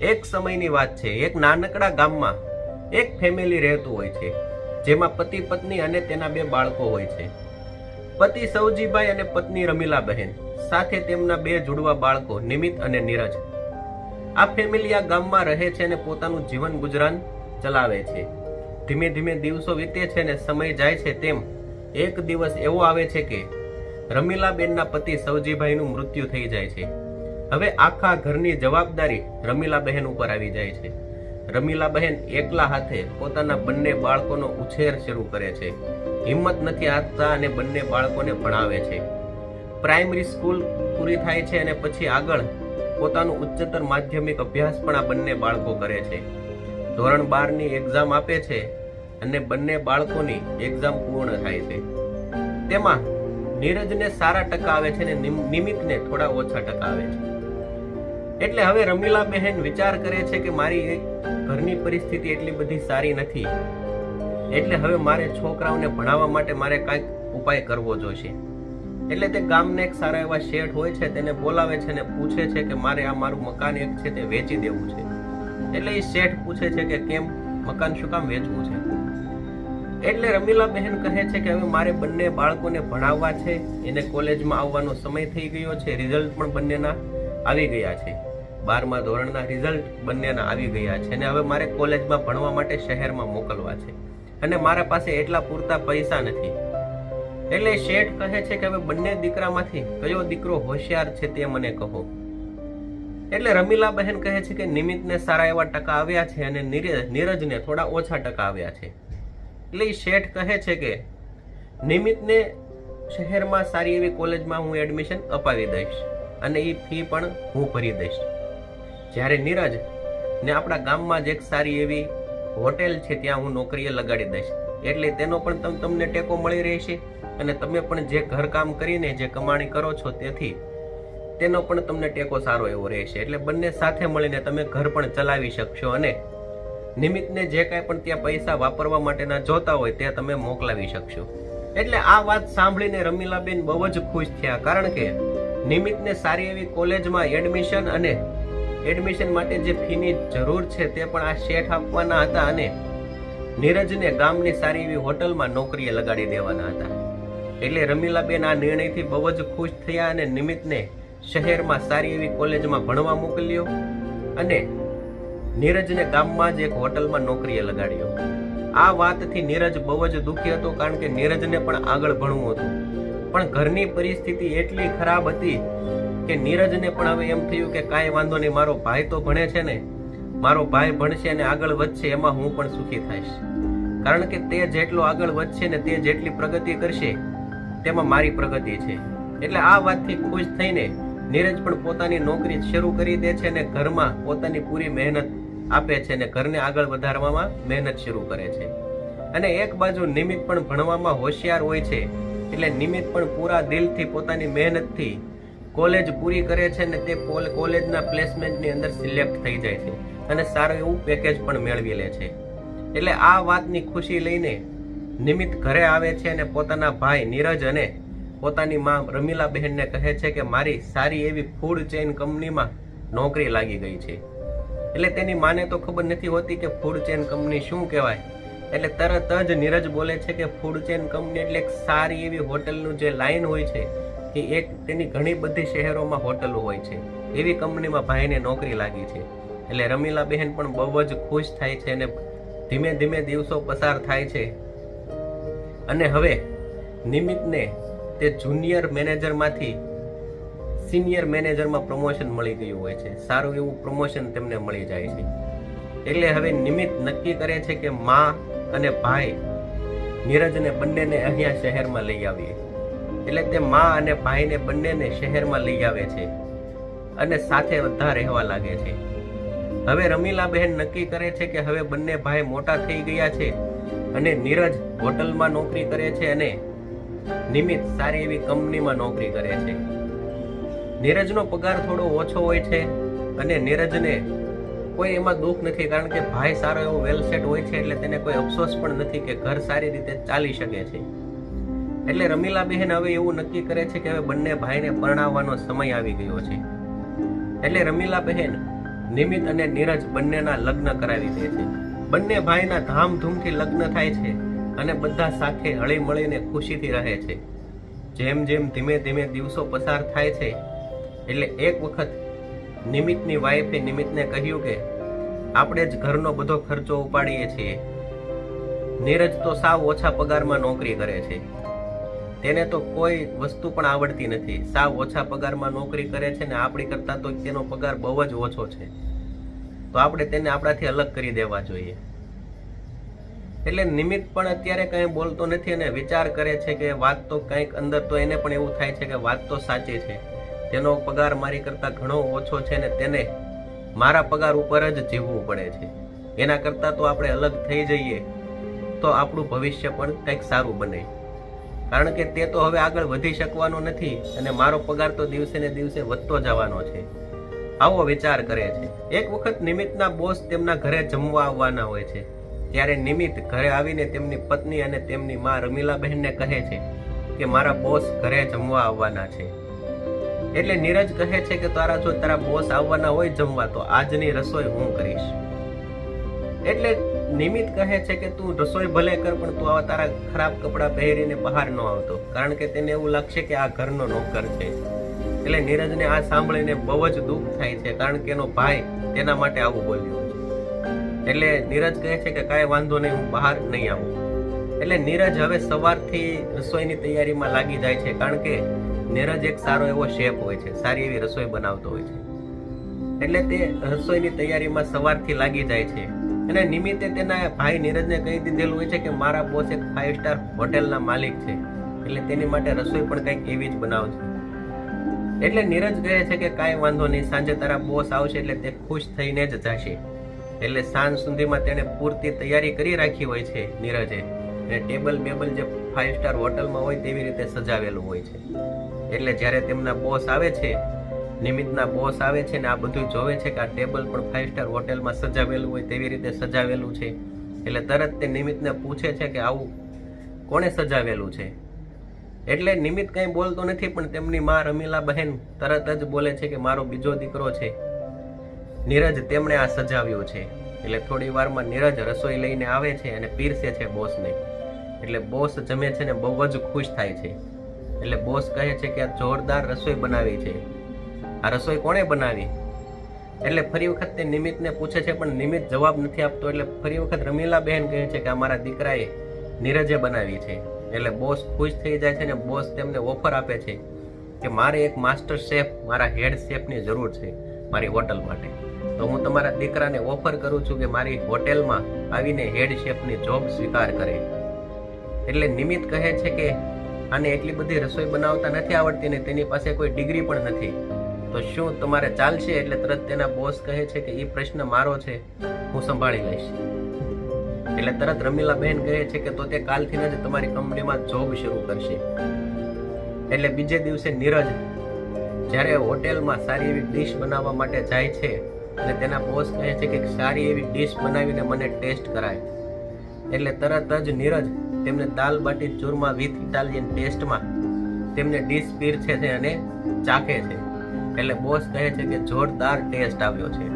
એક સમયની વાત છે, એક નાનકડા ગામમાં એક ફેમિલી રહેતું હોય છે, જેમાં પતિ પત્ની અને તેના બે બાળકો હોય છે. પતિ સૌજીભાઈ અને પત્ની રમીલાબહેન, સાથે તેમના બે જુડવા બાળકો નિમિત અને નીરજ. આ ફેમિલી આ ગામમાં રહે છે અને પોતાનું જીવન ગુજરાન ચલાવે છે. ધીમે ધીમે દિવસો વીતે છે અને સમય જાય છે તેમ એક દિવસ એવો આવે છે કે રમીલાબેનના પતિ સૌજીભાઈનું મૃત્યુ થઈ જાય છે. હવે આખા ઘરની જવાબદારી રમીલાબહેન ઉપર આવી જાય છે. રમીલાબહેન એકલા હાથે પોતાના બંને બાળકોનો ઉછેર શરૂ કરે છે. હિંમત નથી આપતા અને બંને બાળકોને ભણાવે છે. પ્રાઇમરી સ્કૂલ પૂરી થાય છે અને પછી આગળ પોતાનું ઉચ્ચતર માધ્યમિક અભ્યાસ પણ આ બંને બાળકો કરે છે. ધોરણ બારની એક્ઝામ આપે છે અને બંને બાળકોની એક્ઝામ પૂર્ણ થાય છે. તેમાં નીરજને સારા ટકા આવે છે અને નિમ- નિમિતને થોડા ઓછા ટકા આવે છે. એટલે હવે રમીલા બહેન વિચાર કરે છે કે મારી ઘરની પરિસ્થિતિ એટલી બધી સારી નથી. એટલે હવે મારે છોકરાઓને ભણાવવા માટે મારે કાંઈક ઉપાય કરવો જોઈશે. એટલે તે ગામને એક સારા એવા શેઠ હોય છે, તેને બોલાવે છે અને પૂછે છે કે મારે આ મારું મકાન એક છે તે વેચી દેવું છે. એટલે એ શેઠ પૂછે છે કે કેમ મકાન શું કામ વેચવું છે? એટલે રમીલા બહેન કહે છે કે હવે મારે બંને બાળકોને ભણાવવા છે, એને કોલેજમાં આવવાનો સમય થઈ ગયો છે, રિઝલ્ટ પણ બંનેના આવી ગયા છે. બારમા ધોરણના રિઝલ્ટ બંનેના આવી ગયા છે અને હવે મારે કોલેજમાં ભણવા માટે શહેરમાં મોકલવા છે. અને મારા પાસે એટલા પૂરતા પૈસા નથી. એટલે શેઠ કહે છે કે હવે બંને દીકરામાંથી કયો દીકરો હોશિયાર છે તે મને કહો. એટલે રમીલા બહેન કહે છે કે નિમિતને સારા એવા ટકા આવ્યા છે અને નીરજ નીરજને થોડા ઓછા ટકા આવ્યા છે. એટલે શેઠ કહે છે કે નિમિતને શહેરમાં સારી એવી કોલેજમાં હું એડમિશન અપાવી દઈશ. અને એ ફી પણ હું ભરી દઈશ. જ્યારે નીરજ ને આપણા ગામમાં જ એક સારી એવી હોટેલ છે, ત્યાં હું નોકરીએ લગાડી દઈશ. એટલે તેનો પણ તમ, તમને ટેકો મળી રહેશે અને તમે પણ જે ઘરકામ કરીને જે કમાણી કરો છો તેથી તેનો પણ તમને ટેકો સારો એવો રહેશે. એટલે બંને સાથે મળીને તમે ઘર પણ ચલાવી શકશો અને નિમિત્તને જે કાંઈ પણ ત્યાં પૈસા વાપરવા માટેના જોતા હોય તે તમે મોકલાવી શકશો. એટલે આ વાત સાંભળીને રમીલાબેન બહુ જ ખુશ થયા, કારણ કે નિમિત્તને સારી એવી કોલેજમાં એડમિશન અને એડમિશન માટે જે ફીની જરૂર છે તે પણ આ શેઠ આપવાના હતા અને નીરજને ગામની સારી એવી હોટલમાં નોકરીએ લગાડી દેવાના હતા. એટલે રમીલાબેન આ નિર્ણયથી બહુ જ ખુશ થયા અને નિમિત્તને શહેરમાં સારી એવી કોલેજમાં ભણવા મોકલ્યો અને નીરજને ગામમાં જ એક હોટલમાં નોકરીએ લગાડ્યો. આ વાતથી નીરજ બહુ જ દુઃખી હતો કારણ કે નીરજને પણ આગળ ભણવું હતું. પણ ઘરની પરિસ્થિતિ એટલી ખરાબ હતી કે નીરજને પણ હવે એમ થયું કે કાંઈ વાંધો નહીં, મારો ભાઈ તો ભણે છે ને, મારો ભાઈ ભણશે અને આગળ વધશે, એમાં હું પણ સુખી થઈશ. કારણ કે તે જેટલો આગળ વધશે ને તે જેટલી પ્રગતિ કરશે, તેમાં મારી પ્રગતિ છે. એટલે આ વાતથી ખુશ થઈને નીરજ પણ પોતાની નોકરી શરૂ કરી દે છે અને ઘરમાં પોતાની પૂરી મહેનત આપે છે અને ઘરને આગળ વધારવામાં મહેનત શરૂ કરે છે. અને એક બાજુ નિમિત પણ ભણવામાં હોશિયાર હોય છે. એટલે નિમિત પણ પૂરા દિલથી પોતાની મહેનતથી કોલેજ પૂરી કરે છે અને તે કોલ- કોલેજના પ્લેસમેન્ટની અંદર સિલેક્ટ થઈ જાય છે અને સારું એવું પેકેજ પણ મેળવી લે છે. એટલે આ વાતની ખુશી લઈને નિમિત ઘરે આવે છે અને પોતાના ભાઈ નીરજ અને પોતાની મા રમીલા બહેનને કહે છે કે મારી સારી એવી ફૂડ ચેઇન કંપનીમાં નોકરી લાગી ગઈ છે. એટલે તેની માને તો ખબર નથી હોતી કે ફૂડ ચેઇન કંપની શું કહેવાય. એટલે તરત જ નીરજ બોલે છે કે ફૂડ ચેન કંપની એટલે એક સારી એવી હોટલનું જે લાઈન હોય છે, કે એક તેની ઘણી બધી શહેરોમાં હોટલો હોય છે. એવી કંપનીમાં ભાઈને નોકરી લાગી છે. એટલે રમીલા બહેન પણ બહુ જ ખુશ થાય છે અને ધીમે ધીમે દિવસો પસાર થાય છે. અને હવે નિમિતને તે જુનિયર મેનેજરમાંથી સિનિયર મેનેજરમાં પ્રમોશન મળી ગયું હોય છે. સારું એવું પ્રમોશન તેમને મળી જાય છે. એટલે હવે નિમિત નક્કી કરે છે કે માં અને ભાઈ, નીરજને બંનેને અહીંયા શહેરમાં લઈ આવીએ. એટલે તે મા અને ભાઈને બંનેને શહેરમાં લઈ આવે છે અને સાથે બધા રહેવા લાગે છે. હવે રમીલા બહેન નક્કી કરે છે કે હવે બંને ભાઈ મોટા થઈ ગયા છે અને નીરજ હોટલમાં નોકરી કરે છે અને નિમિત સારી એવી કંપનીમાં નોકરી કરે છે. નીરજનો પગાર થોડો ઓછો હોય છે અને નીરજને કોઈ એમાં દુઃખ નથી, કારણ કે ભાઈ સારો એવો વેલ સેટ હોય છે એટલે તેને કોઈ અફસોસ પણ નથી કે ઘર સારી રીતે ચાલી શકે છે. એટલે રમીલા બહેન હવે એવું નક્કી કરે છે કે હવે બંને ભાઈને પરણાવવાનો સમય આવી ગયો છે. એટલે રમીલા બહેન નિમિત અને નીરજ બંનેના લગ્ન કરાવી દે છે. બંને ભાઈના ધામધૂમથી લગ્ન થાય છે અને બધા સાથે હળી મળીને ખુશીથી રહે છે. જેમ જેમ ધીમે ધીમે દિવસો પસાર થાય છે, એટલે એક વખત નિમિતની વાઈફે નિમિતને કહ્યું કે, આપણે જ ઘરનો બધો ખર્ચો ઉપાડીએ છીએ. નીરજ તો સાવ ઓછા પગારમાં નોકરી કરે છે. તેને તો કોઈ વસ્તુ પણ આવડતી નથી. સાવ ઓછા પગારમાં નોકરી કરે છે ને આપણી કરતાં તો તેનો પગાર બહુ જ ઓછો છે. તો આપણે તેને આપણાથી અલગ કરી દેવા જોઈએ. એટલે નિમિત્ત પણ અત્યારે કંઈ બોલતો નથી અને વિચાર કરે છે કે વાત તો કંઈક અંદર તો એને પણ એવું થાય છે કે વાત તો સાચી છે. તેનો પગાર મારી કરતાં ઘણો ઓછો છે ને તેને મારા પગાર ઉપર જ જીવવું પડે છે. એના કરતાં તો આપણે અલગ થઈ જઈએ, તો આપણું ભવિષ્ય પણ કંઈક સારું બને. કારણ કે તે તો હવે આગળ વધી શકવાનો નથી અને મારો પગાર તો દિવસે ને દિવસે વધતો જવાનો છે. આવો વિચાર કરે છે. એક વખત નિમિતના બોસ તેમના ઘરે જમવા આવવાના હોય છે. ત્યારે નિમિત ઘરે આવીને તેમની પત્ની અને તેમની માં રમીલાબહેનને કહે છે કે મારા બોસ ઘરે જમવા આવવાના છે. એટલે નીરજ કહે છે કે તારા જો તારા બોસ આવવાના હોય જમવા, તો આજની રસોઈ હું કરીશ. એટલે નિમિત કહે છે કે તું રસોઈ ભલે કર, પણ તું આવા તારા ખરાબ કપડાં પહેરીને બહાર ન આવતો. કારણ કે તેને એવું લાગશે કે આ ઘરનો નોકર છે. એટલે નીરજને આ સાંભળીને બહુ જ દુઃખ થાય છે, કારણ કે એનો ભાઈ તેના માટે આવું બોલ્યો છે. એટલે નીરજ કહે છે કે કાંઈ વાંધો નહીં, હું બહાર નહીં આવું. એટલે નીરજ હવે સવારથી રસોઈની તૈયારીમાં લાગી જાય છે, કારણ કે નીરજ એક સારો એવો શેફ હોય છે, સારી એવી રસોઈ બનાવતો હોય છે. એટલે તે રસોઈની તૈયારીમાં સવારથી લાગી જાય છે. અને નિમિત્તે તેના ભાઈ નીરજને કહી દીધેલું હોય છે કે મારા બોસ એક ફાઇવ સ્ટાર હોટેલના માલિક છે. એટલે તેની માટે રસોઈ પણ કંઈક એવી જ બનાવશે એટલે નીરજ કહે છે કે કાંઈ વાંધો નહીં, સાંજે તારા બોસ આવશે એટલે તે ખુશ થઈને જ જશે. એટલે સાંજ સુધીમાં તેણે પૂરતી તૈયારી કરી રાખી હોય છે નીરજે. અને ટેબલ બેબલ જે ફાઇવ સ્ટાર હોટલમાં હોય તેવી રીતે સજાવેલું હોય છે. એટલે જ્યારે તેમના બોસ આવે છે, નિમિતના બોસ આવે છે ને આ બધું જોવે છે કે આ ટેબલ પણ ફાઇવ સ્ટાર હોટેલમાં સજાવેલું હોય તેવી રીતે સજાવેલું છે. એટલે તરત તે નિમિત્તને પૂછે છે કે આવું કોણે સજાવેલું છે? એટલે નિમિત્ત કંઈ બોલતો નથી, પણ તેમની માં રમીલા બહેન તરત જ બોલે છે કે મારો બીજો દીકરો છે. નીરજ તેમણે આ સજાવ્યો છે. એટલે થોડી વારમાં નીરજ રસોઈ લઈને આવે છે અને પીરસે છે બોસને એટલે બોસ જમે છે ને બહુ જ ખુશ થાય છે. એટલે બોસ કહે છે કે આ જોરદાર રસોઈ બનાવી છે. આ રસોઈ કોણે બનાવી? એટલે ફરી વખત તે નિમિતને પૂછે છે, પણ નિમિત જવાબ નથી આપતો. એટલે ફરી વખત રમીલા બહેન કહે છે કે અમારા મારા દીકરાએ નીરજે બનાવી છે. એટલે બોસ ખુશ થઈ જાય છે ને બોસ તેમને ઓફર આપે છે કે મારે એક માસ્ટર શેફ, મારા હેડ શેફની જરૂર છે મારી હોટલ માટે. તો હું તમારા દીકરાને ઓફર કરું છું કે મારી હોટેલમાં આવીને હેડ શેફની જોબ સ્વીકાર કરે. એટલે નિમિત કહે છે કે આને એટલી બધી રસોઈ બનાવતા નથી આવડતી ને તેની પાસે કોઈ ડિગ્રી પણ નથી. તો શું તમારે ચાલશે? એટલે તરત તેના બોસ કહે છે કે એ પ્રશ્ન મારો છે, હું સંભાળી લઈશ. એટલે તરત રમીલા બહેન કહે છે કે તો તે કાલથી જ તમારી કંપનીમાં જોબ શરૂ કરશે. એટલે બીજે દિવસે નીરજ જ્યારે હોટેલમાં સારી એવી ડીશ બનાવવા માટે જાય છે, અને તેના બોસ કહે છે કે સારી એવી ડીશ બનાવીને મને ટેસ્ટ કરાય. એટલે તરત જ નીરજ તેમને દાલ બાટી ચૂરમા વિથ ઇટાલિયન ટેસ્ટમાં તેમને ડીશ પીરછે છે અને ચાખે છે. એટલે બોસ કહે છે કે જોરદાર ટેસ્ટ આવ્યો છે.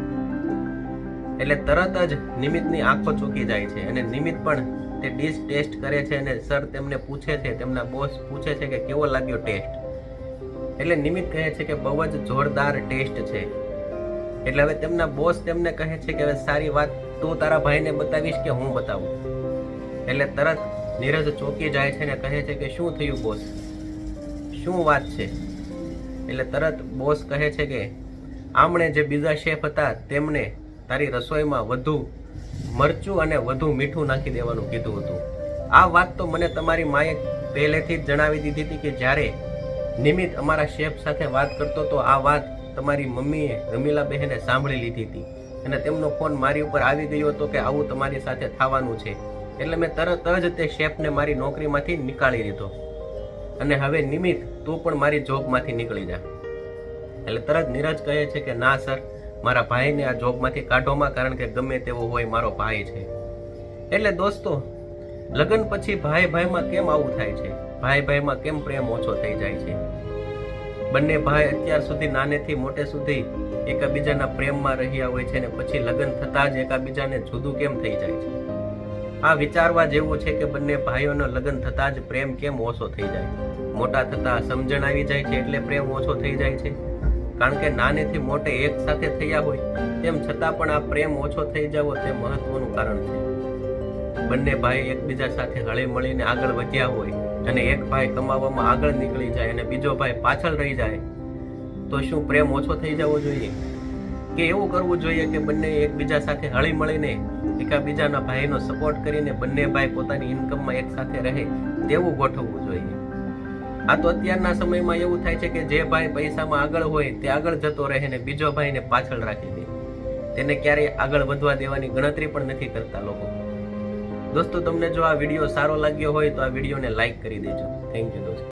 એટલે તરત જ નિમિતની આંખો ચૂકી જાય છે અને નિમિત પણ તે ડીશ ટેસ્ટ કરે છે અને સર તેમને પૂછે છે, તેમના બોસ પૂછે છે કે કેવો લાગ્યો ટેસ્ટ? એટલે નિમિત કહે છે કે બહુ જ જોરદાર ટેસ્ટ છે. એટલે હવે તેમના બોસ તેમને કહે છે કે હવે સારી વાત તું તારા ભાઈને બતાવીશ કે હું બતાવું? એટલે તરત નીરજ ચોકી જાય છે ને કહે છે કે શું થયું બોસ શું વાત છે? એટલે તરત બોસ કહે છે કે, આમણે જે બીજા શેફ હતા તેમને તારી રસોઈમાં વધુ મરચું અને વધુ મીઠું નાખી દેવાનું કીધું હતું. આ વાત તો મને તમારી માએ પહેલેથી જ જણાવી દીધી હતી કે જ્યારે નિમિત અમારા શેફ સાથે વાત કરતો તો આ વાત તમારી મમ્મીએ રમીલા બહેને સાંભળી લીધી હતી. અને તેમનો ફોન મારી ઉપર આવી ગયો હતો કે આવું તમારી સાથે થવાનું છે. એટલે મેં તરત જ તે શેફને મારી નોકરીમાંથી નીકાળી દીધો અને હવે નિમિત્ત તું પણ મારી જોબમાંથી નીકળી જા. એટલે તરત નીરજ કહે છે કે, ના, સર, મારા ભાઈને આ જોબમાંથી કાઢોમાં કારણ કે ગમે તેવો હોય મારો ભાઈ છે. એટલે દોસ્તો, લગ્ન પછી ભાઈ ભાઈમાં કેમ આવું થાય છે? ભાઈ ભાઈમાં કેમ પ્રેમ ઓછો થઈ જાય છે? બંને ભાઈ અત્યાર સુધી નાનેથી મોટે સુધી એકાબીજાના પ્રેમમાં રહ્યા હોય છે અને પછી લગ્ન થતાં જ એકાબીજાને જુદું કેમ થઈ જાય છે? આ વિચારવા જેવું છે કે બંને ભાઈઓના લગ્ન થતા જ પ્રેમ કેમ ઓછો થઈ જાય? મોટા થતા સમજણ આવી જાય છે એટલે પ્રેમ ઓછો થઈ જાય છે. કારણ કે નાનેથી મોટે એક સાથે થયા હોય, તેમ છતાં પણ આ પ્રેમ ઓછો થઈ જવો તે મહત્વનું કારણ છે. બંને ભાઈ એકબીજા સાથે હળી મળીને આગળ વધ્યા હોય અને એક ભાઈ કમાવામાં આગળ નીકળી જાય અને બીજો ભાઈ પાછળ રહી જાય, તો શું પ્રેમ ઓછો થઈ જવો જોઈએ? કે એવું કરવું જોઈએ કે બંને એકબીજા સાથે હળી મળીને એકાબીજાના ભાઈનો સપોર્ટ કરીને બંને ભાઈ પોતાની ઇન્કમમાં એક સાથે રહે તેવું ગોઠવવું જોઈએ. આ તો અત્યારના સમયમાં એવું થાય છે કે જે ભાઈ પૈસામાં આગળ હોય તે આગળ જતો રહે ને બીજો ભાઈને પાછળ રાખી દે. તેને ક્યારેય આગળ વધવા દેવાની ગણતરી પણ નથી કરતા લોકો. દોસ્તો, તમને જો આ વીડિયો સારો લાગ્યો હોય તો આ વિડીયોને લાઈક કરી દેજો. થેન્ક યુ દોસ્તો.